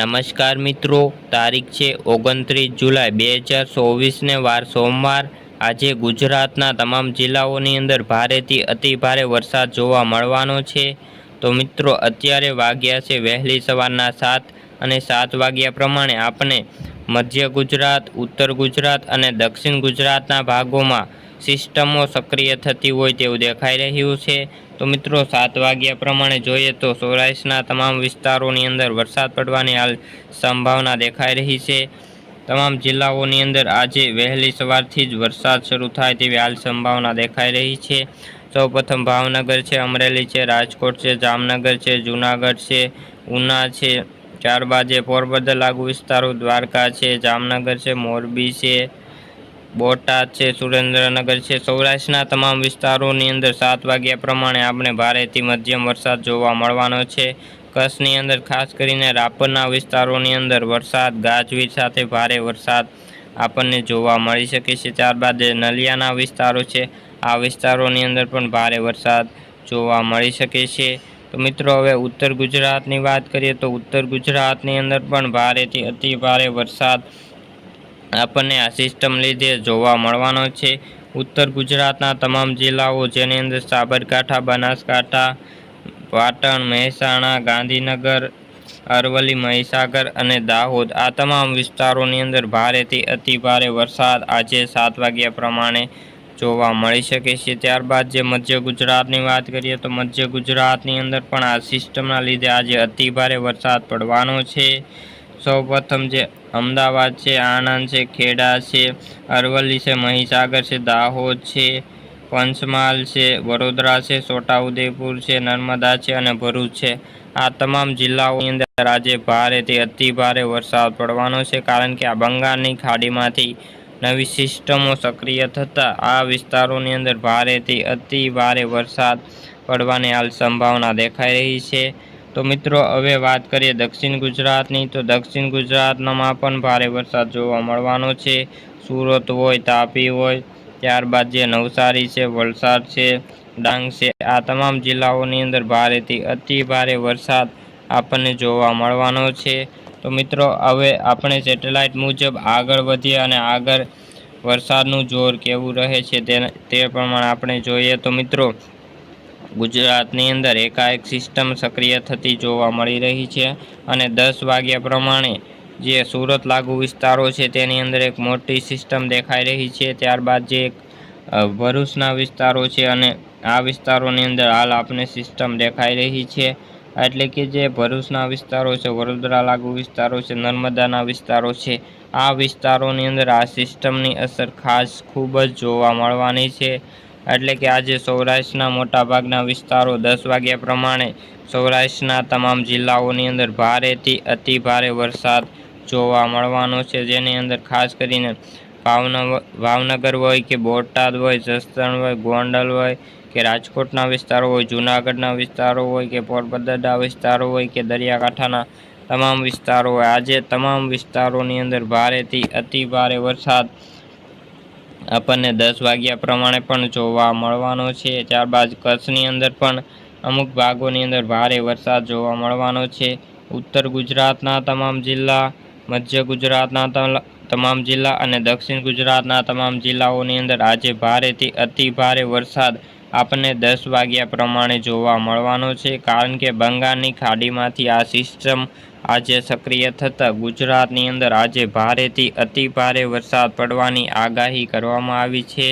નમસ્કાર મિત્રો, તારીખ છે ઓગણત્રીસ જુલાઈ બે હજાર ચોવીસને વાર સોમવાર. આજે ગુજરાતના તમામ જિલ્લાઓની અંદર ભારેથી અતિ ભારે વરસાદ જોવા મળવાનો છે. તો મિત્રો, અત્યારે વાગ્યા છે વહેલી સવારના સાત અને સાત વાગ્યા પ્રમાણે આપણે મધ્ય ગુજરાત, ઉત્તર ગુજરાત અને દક્ષિણ ગુજરાતના ભાગોમાં સિસ્ટમો સક્રિય થતી હોય તેવું દેખાઈ રહ્યું છે. તો મિત્રો, સાત વાગ્યા પ્રમાણે જોઈએ તો સૌરાષ્ટ્રના તમામ વિસ્તારોની અંદર વરસાદ પડવાની હાલ સંભાવના દેખાઈ રહી છે. તમામ જિલ્લાઓની અંદર આજે વહેલી સવારથી જ વરસાદ શરૂ થાય તેવી હાલ સંભાવના દેખાઈ રહી છે. સૌપ્રથમ ભાવનગર છે, અમરેલી છે, રાજકોટ છે, જામનગર છે, જૂનાગઢ છે, ઉના છે, ત્યારબાદ જે પોરબંદર લાગુ વિસ્તારો દ્વારકા છે, જામનગર છે, મોરબી છે બોટાદ છે, સુરેન્દ્રનગર છે, સૌરાષ્ટ્રના તમામ વિસ્તારોની અંદર સાત વાગ્યા પ્રમાણે આપણે ભારેથી મધ્યમ વરસાદ જોવા મળવાનો છે. કચ્છની અંદર ખાસ કરીને રાપરના વિસ્તારોની અંદર વરસાદ, ગાજવીજ સાથે ભારે વરસાદ આપણને જોવા મળી શકે છે. ત્યારબાદ નલિયાના વિસ્તારો છે, આ વિસ્તારોની અંદર પણ ભારે વરસાદ જોવા મળી શકે છે. તો મિત્રો, હવે ઉત્તર ગુજરાતની વાત કરીએ તો ઉત્તર ગુજરાતની અંદર પણ ભારેથી અતિ ભારે વરસાદ આપણને આ સિસ્ટમ લીધે જોવા મળવાનો છે. ઉત્તર ગુજરાતના તમામ જિલ્લાઓ, જેની અંદર સાબરકાંઠા, બનાસકાંઠા, પાટણ, મહેસાણા, ગાંધીનગર, અરવલ્લી, મહીસાગર અને દાહોદ, આ તમામ વિસ્તારોની અંદર ભારેથી અતિભારે વરસાદ આજે સાત વાગ્યા પ્રમાણે જોવા મળી શકે છે. ત્યારબાદ જે મધ્ય ગુજરાતની વાત કરીએ તો મધ્ય ગુજરાતની અંદર પણ આ સિસ્ટમના લીધે આજે અતિભારે વરસાદ પડવાનો છે. સૌપ્રથમ જે અમદાવાદ છે, આણંદ છે, ખેડા છે, અરવલ્લી છે, મહીસાગર છે, દાહોદ છે, પંચમહાલ છે, વડોદરા છે, છોટાઉદેપુર છે, નર્મદા છે અને ભરૂચ છે. આ તમામ જિલ્લાઓની અંદર આજે ભારેથી અતિ ભારે વરસાદ પડવાનો છે કારણ કે આ બંગાળની ખાડીમાંથી નવી સિસ્ટમો સક્રિય થતાં આ વિસ્તારોની અંદર ભારેથી અતિ ભારે વરસાદ પડવાની હાલ સંભાવના દેખાઈ રહી છે. તો મિત્રો, હવે વાત કરીએ દક્ષિણ ગુજરાતની. તો દક્ષિણ ગુજરાતમાં પણ ભારે વરસાદ જોવા મળવાનો છે. સુરત હોય, તાપી હોય, ત્યારબાદ જે નવસારી છે, વલસાડ છે, ડાંગ છે, આ તમામ જિલ્લાઓની અંદર ભારેથી અતિ ભારે વરસાદ આપણને જોવા મળવાનો છે. તો મિત્રો, હવે આપણે સેટેલાઇટ મુજબ આગળ વધીએ અને આગળ વરસાદનું જોર કેવું રહે છે તે પ્રમાણે આપણે જોઈએ. તો મિત્રો ગુજરાતની અંદર એકાએક સિસ્ટમ સક્રિય થતી જોવા મળી રહી છે અને દસ વાગ્યા પ્રમાણે જે સુરત લાગુ વિસ્તારો છે તેની અંદર એક મોટી સિસ્ટમ દેખાઈ રહી છે. ત્યારબાદ જે એક ભરૂચના વિસ્તારો છે અને આ વિસ્તારોની અંદર હાલ આપણે સિસ્ટમ દેખાઈ રહી છે. એટલે કે જે ભરૂચના વિસ્તારો છે, વડોદરા લાગુ વિસ્તારો છે, નર્મદાના વિસ્તારો છે, આ વિસ્તારોની અંદર આ સિસ્ટમની અસર ખાસ ખૂબ જ જોવા મળવાની છે. એટલે કે આજે સૌરાષ્ટ્રના મોટાભાગના વિસ્તારો દસ વાગ્યા પ્રમાણે સૌરાષ્ટ્રના તમામ જિલ્લાઓની અંદર ભારેથી અતિ ભારે વરસાદ જોવા મળવાનો છે. જેની અંદર ખાસ કરીને ભાવનગર ભાવનગર હોય કે બોટાદ હોય, જસદણ હોય, ગોંડલ હોય કે રાજકોટના વિસ્તારો હોય, જૂનાગઢના વિસ્તારો હોય કે પોરબંદરના વિસ્તારો હોય કે દરિયાકાંઠાના તમામ વિસ્તારો હોય, આજે તમામ વિસ્તારોની અંદર ભારેથી અતિ ભારે વરસાદ આપણને દસ વાગ્યા પ્રમાણે પણ જોવા મળવાનો છે. ત્યારબાદ કચ્છની અંદર પણ અમુક ભાગોની અંદર ભારે વરસાદ જોવા મળવાનો છે. ઉત્તર ગુજરાતના તમામ જિલ્લા, મધ્ય ગુજરાતના તમામ જિલ્લા અને દક્ષિણ ગુજરાતના તમામ જિલ્લાઓની અંદર આજે ભારેથી અતિ ભારે વરસાદ આપણને દસ વાગ્યા પ્રમાણે જોવા મળવાનો છે. કારણ કે બંગાળની ખાડીમાંથી આ સિસ્ટમ આજે સક્રિય થતાં ગુજરાતની અંદર આજે ભારેથી અતિ ભારે વરસાદ પડવાની આગાહી કરવામાં આવી છે.